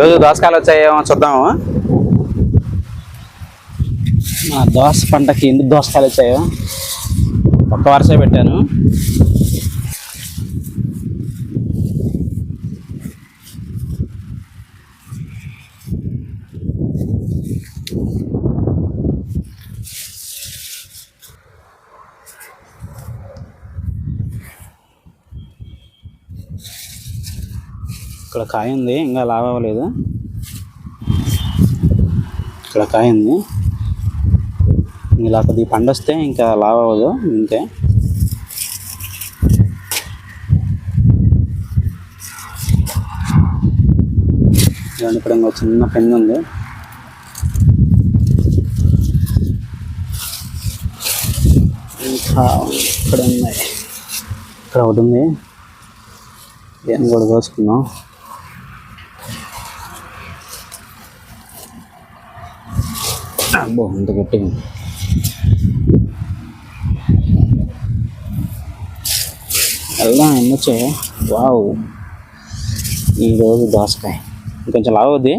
ఈరోజు దోసకాయలు వచ్చాయేమో చూద్దాము. మా దోస పంటకి ఎన్ని దోసకాయలు వచ్చాయో ఒక్క వరుస పెట్టాను. ఇక్కడ కాయ ఉంది ఇంకా లావ్ అవ్వలేదు. ఇక్కడ కాయ ఉంది ఇలా కొద్దిగా పండు వస్తే ఇంకా లావ్ అవ్వదు ఇంతే. ఇదండి ఇక్కడ ఇంకో చిన్న పెన్ను ఉంది. ఇంకా ఇక్కడ ఉన్నాయి ఇక్కడ ఒకటి ఉంది. ఏం కూడా కోసుకున్నాం అబ్బో ఇంత గట్టిగా ఉంది. వెళ్దాం ఎన్ని వచ్చాయి వావ్ ఈరోజు దోసకాయ. ఇంకొంచెం లావు అవుద్ది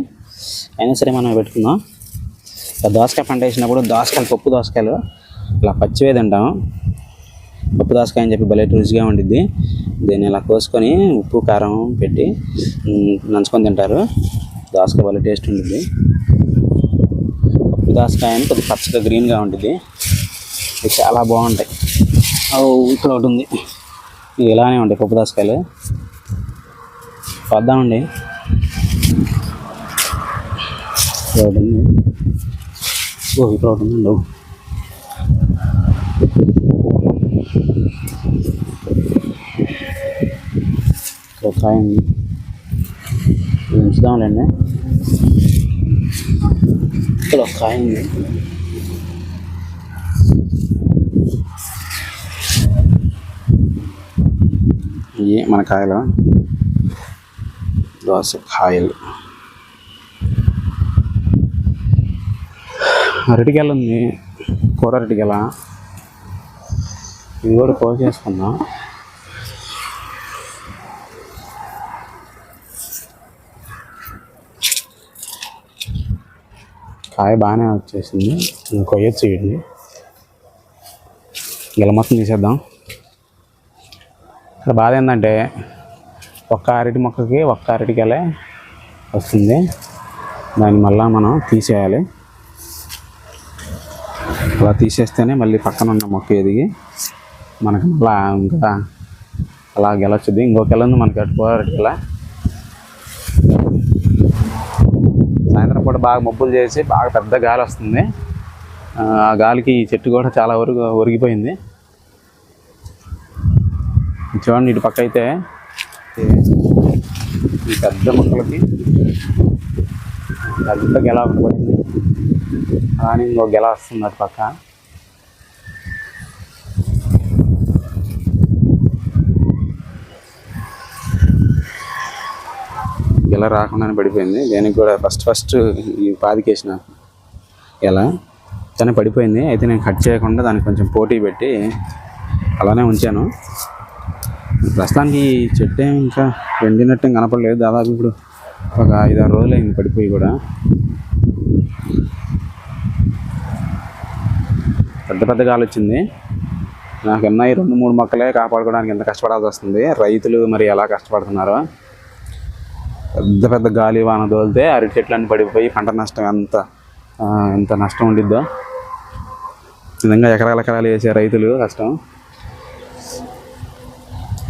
అయినా సరే మనం పెట్టుకుందాం. దోసకాయ పంట వేసినప్పుడు దోసకాయలు పప్పు దోసకాయలు ఇలా పచ్చివే తింటాం. పప్పు దోసకాయ అని చెప్పి భలే రుచిగా ఉండిద్ది. దీన్ని ఇలా కోసుకొని ఉప్పు కారం పెట్టి నంచుకొని తింటారు. దోసకాయ భలే టేస్ట్ ఉంటుంది పప్పు దోసకాయ అని కొద్దిగా పచ్చగా గ్రీన్గా ఉంటుంది ఇది చాలా బాగుంటాయి. ఇక్కడ ఒకటి ఉంది. ఇది ఇలానే ఉంటాయి పప్పు దాసకాయలు వద్దామండి ఇక్కడ ఒకటి ఉంది. ఓ ఇక్కడ ఒకటి ఉందండి. ఇక్కడ ఒక కాయ ఉంది. ఉంచుదాంలేండి ఇక్కడ ఒక కాయ ఉంది ఇవి మన కాయలు దోస కాయలు అరటికెల ఉంది కూర అరటికెల ఇది కూడా కోసేసుకుందాం కాయ బాగానే వచ్చేసింది. కొయ్యొచ్చు వీటిని గిల మొత్తం తీసేద్దాం. ఇక్కడ బాధ ఏంటంటే ఒక్క అరటి మొక్కకి ఒక్క అరటికెలే వస్తుంది. దాన్ని మళ్ళా మనం తీసేయాలి. అలా తీసేస్తేనే మళ్ళీ పక్కన ఉన్న మొక్క ఎదిగి మనకు మళ్ళా ఇంకా అలా గెలొచ్చుద్ది. ఇంకొక గెల ఉంది మనకి అటు అరటికెల సాయంత్రం పూట బాగా మబ్బులు చేసి బాగా పెద్ద గాలి వస్తుంది. ఆ గాలికి ఈ చెట్టు కూడా చాలా వరకు ఒరిగిపోయింది. చూడండి ఇటు పక్క అయితే ఈ పెద్ద మొక్కలకి పెద్ద గెల ఒకటి పడింది. అలానే ఇంకో గెల వస్తుంది అటు పక్క. గెల రాకుండానే పడిపోయింది. దేనికి కూడా ఫస్ట్ ఫస్ట్ ఈ పాదికేసిన ఎలా? కానీ పడిపోయింది. అయితే నేను కట్ చేయకుండా దానికి కొంచెం పోటీ పెట్టి అలానే ఉంచాను. ప్రస్తుతానికి ఈ చెట్టు ఇంకా ఎండినట్టు కనపడలేదు. దాదాపు ఇప్పుడు ఒక ఐదారు రోజులు అయింది పడిపోయి కూడా. పెద్ద పెద్ద గాలి వచ్చింది. నాకు ఉన్నాయి రెండు మూడు మొక్కలే కాపాడుకోవడానికి ఎంత కష్టపడాల్సి వస్తుంది. రైతులు మరి ఎలా కష్టపడుతున్నారో పెద్ద పెద్ద గాలి వాన తోలితే అరటి చెట్లన్నీ పడిపోయి పంట నష్టం ఎంత ఎంత నష్టం ఉండిద్దో. నిజంగా ఎకరాల ఎకరాలు వేసే రైతులు కష్టం.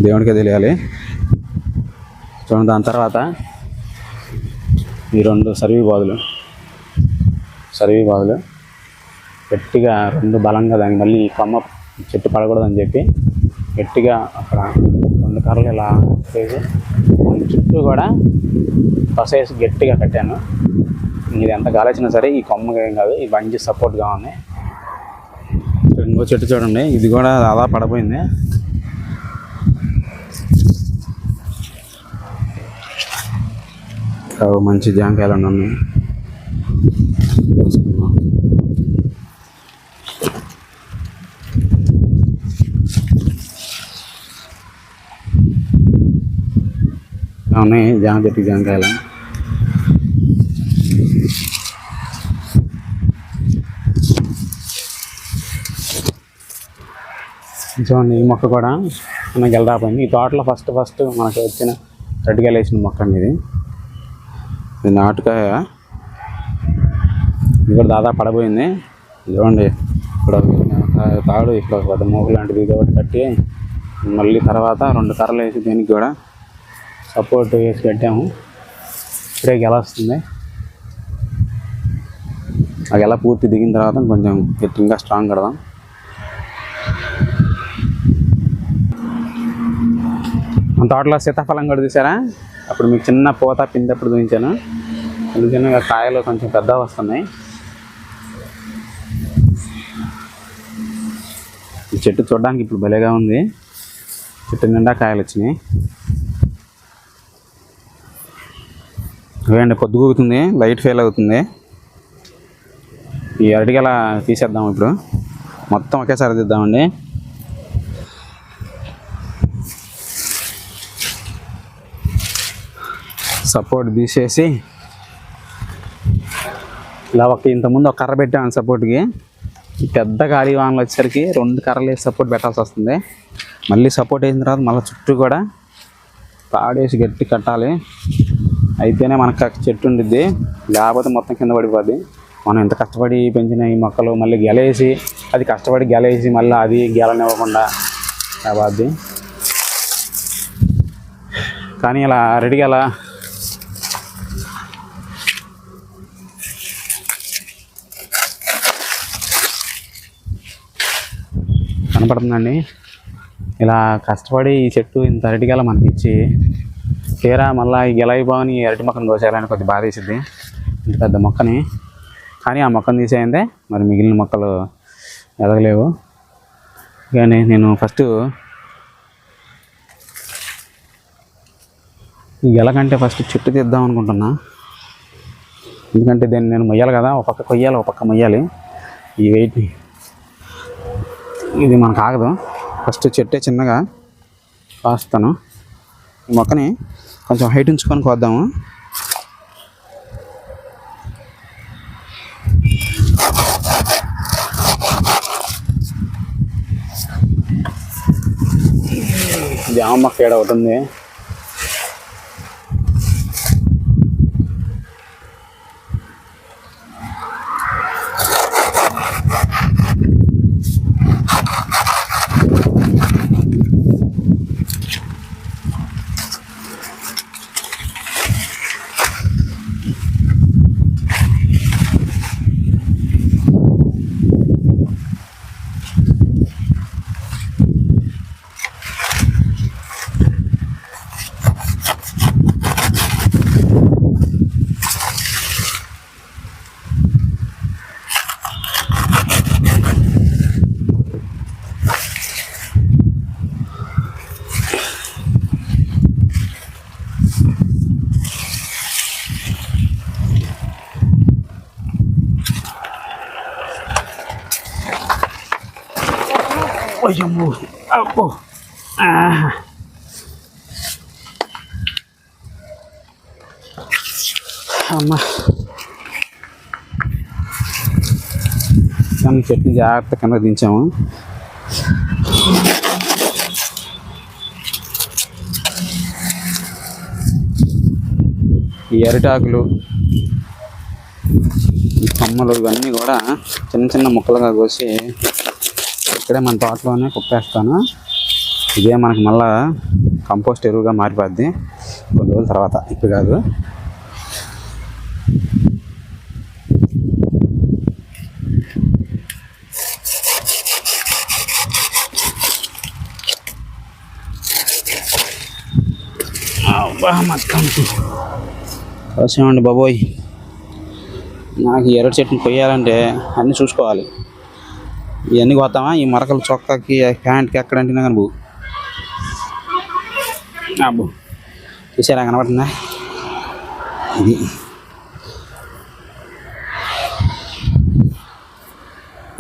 దేవునికే తెలియాలి. చూడండి దాని తర్వాత ఈ రెండు సర్వీ బాదులు సర్వీ బాదులు గట్టిగా రెండు బలంగా దానికి మళ్ళీ కొమ్మ చెట్టు పడకూడదని చెప్పి గట్టిగా అక్కడ రెండు కర్రలు ఇలా వేసి చుట్టూ కూడా పసేసి గట్టిగా కట్టాను. ఇది ఎంత గాలిచ్చినా సరే ఈ కొమ్మ ఏం కాదు ఈ మంచి సపోర్ట్గా ఉంది. ఇంకో చెట్టు చూడండి ఇది కూడా అలా పడిపోయింది మంచి జాంకాయలు ఉన్నాయి. ఉన్నాయి జాంచెట్టు జాంకాయలు చూడండి ఈ మొక్క కూడా మనకి వెళ్ళరాపోయింది ఈ తోటలో ఫస్ట్ ఫస్ట్ మనకు వచ్చిన రెడ్డికాయలు వేసిన మొక్క అండి ఇది. ఇది నాటుకాయ. ఇది కూడా దాదాపు పడబోయింది. చూడండి ఇక్కడ తాడు ఇక్కడ పెద్ద మూగు లాంటిది కాబట్టి కట్టి మళ్ళీ తర్వాత రెండు కర్రలు వేసి దీనికి కూడా సపోర్ట్ వేసి పెట్టాము. ఇప్పుడే ఎలా వస్తుంది అది ఎలా పూర్తి దిగిన తర్వాత కొంచెం ఇంకా స్ట్రాంగ్ కడదాం. మన తోటలో సీతాఫలం కూడా చూసారా అప్పుడు మీకు చిన్న పూత పిందప్పుడు చూపించాను. అందుకని కాయలు కొంచెం పెద్దగా వస్తున్నాయి. ఈ చెట్టు చూడడానికి ఇప్పుడు భలేగా ఉంది. చెట్టు నిండా కాయలు వచ్చినాయి. ఇవ్వండి పొద్దుగుతుంది లైట్ ఫెయిల్ అవుతుంది. ఈ అరటిగల తీసేద్దాం ఇప్పుడు. మొత్తం ఒకేసారి తీద్దామండి. సపోర్ట్ తీసేసి ఇలా ఒక ఇంతకుముందు ఒక కర్ర పెట్టాను సపోర్ట్కి. పెద్ద గాలి వాహనాలు వచ్చేసరికి రెండు కర్రలు వేసి సపోర్ట్ పెట్టాల్సి వస్తుంది. మళ్ళీ సపోర్ట్ వేసిన తర్వాత మళ్ళీ చుట్టూ కూడా తాడేసి గట్టి కట్టాలి. అయితేనే మనకు చెట్టు ఉండిద్ది. లేకపోతే మొత్తం కింద పడిపోద్ది. మనం ఎంత కష్టపడి పెంచిన ఈ మొక్కలు మళ్ళీ గెలేసి అది కష్టపడి గెలేసి మళ్ళీ అది గెలనివ్వకుండా పోద్ది కానీ ఇలా రెడీగా అలా కనపడుతుందండి. ఇలా కష్టపడి ఈ చెట్టు ఇంత అరటిగల మనకి ఇచ్చి తీరా మళ్ళీ ఎలాయి బావని బాగుని అరటి మొక్కను కోసేయాలని కొద్ది బాధ వేసింది ఇంత పెద్ద మొక్కని. కానీ ఆ మొక్కను తీసేయందే మరి మిగిలిన మొక్కలు ఎదగలేవు. కానీ నేను ఫస్ట్ ఈ గెల కంటే ఫస్ట్ చెట్టు తీద్దాం అనుకుంటున్నా. ఎందుకంటే దీన్ని నేను మొయ్యాలి కదా ఒక పక్క కొయ్యాలి ఒక పక్క మొయ్యాలి. ఈ వెయిట్ని ఇది మనకు ఆగదు. ఫస్ట్ చెట్టే చిన్నగా కాస్తాను. మొక్కని కొంచెం హైట్ ఉంచుకొని కోద్దాము. జామ మొక్క ఏడవుతుంది. అయ్యమ్మో అబ్బో ఆహా. కానీ చెట్టు జాగ్రత్త కింద దించాము. ఈ అరిటాకులు ఈ కొమ్మలు ఇవన్నీ కూడా చిన్న చిన్న ముక్కలుగా కోసి ఇక్కడే మన తోటలోనే కుప్పేస్తాను. ఇదే మనకి మళ్ళా కంపోస్ట్ ఎరువుగా మారిపోద్ది. కొన్ని రోజుల తర్వాత. ఇప్పుడు కాదు. అవసరం అండి బాబోయ్? నాకు ఎర్ర చెట్టుని కొయ్యాలంటే అన్నీ చూసుకోవాలి. ఇవన్నీ కొత్తామా ఈ మరకలు చొక్కాకి ప్యాంట్కి ఎక్కడంటే కానీ బాబు అబ్బో చూసారా కనబడుతుందా? ఇది.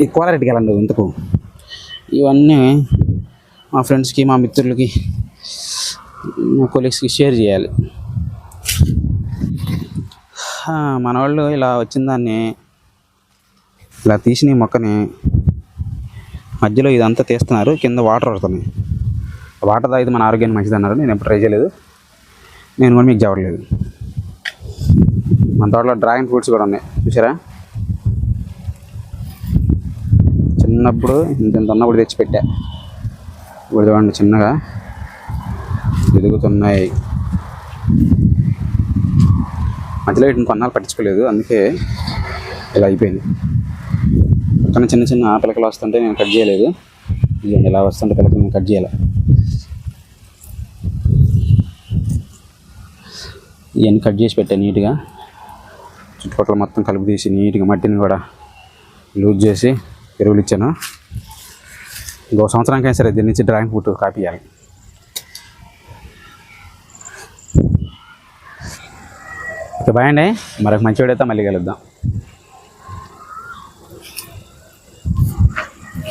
ఈ కోలారెడ్డికి వెళ్ళండి ఇంతకు? ఇవన్నీ మా ఫ్రెండ్స్కి మా మిత్రులకి మా కొలీగ్స్కి షేర్ చేయాలి. మన వాళ్ళు ఇలా వచ్చిన దాన్ని ఇలా తీసిన మొక్కని మధ్యలో ఇదంతా తీస్తున్నారు. కింద వాటర్ పడుతున్నాయి. వాటర్ తాగితే మన ఆరోగ్యానికి మంచిది అన్నారు. నేను ఎప్పుడు ట్రై చేయలేదు. నేను కూడా మీకు చెప్పలేదు మన తోటలో డ్రాగన్ ఫ్రూట్స్ కూడా ఉన్నాయి. చూసారా చిన్నప్పుడు ఇంత ఇంత ఉన్నప్పుడు తెచ్చి పెట్టా ఇప్పుడు చూడండి చిన్నగా ఎదుగుతున్నాయి మధ్యలో వీటిని కొన్నాళ్ళు పట్టించుకోలేదు. అందుకే ఇలా అయిపోయింది. కానీ చిన్న చిన్న పిలకలు వస్తుంటే నేను కట్ చేయలేదు. ఇదిగోండి ఇలా వస్తుంటే పిలకలు నేను కట్ చేయాలి. ఇవన్నీ కట్ చేసి పెట్టాను నీట్గా. చుట్టుపక్కల మొత్తం కలుపు తీసి నీట్గా మట్టిని కూడా లూజ్ చేసి ఎరువులు ఇచ్చాను. ఇంకో సంవత్సరానికైనా సరే దీని నుంచి డ్రాయింగ్ ఫ్రూట్ కాపీయాలి ఓకే బాయ్ అండి. మరొక మంచి వీడియోతో మళ్ళీ కలుద్దాం.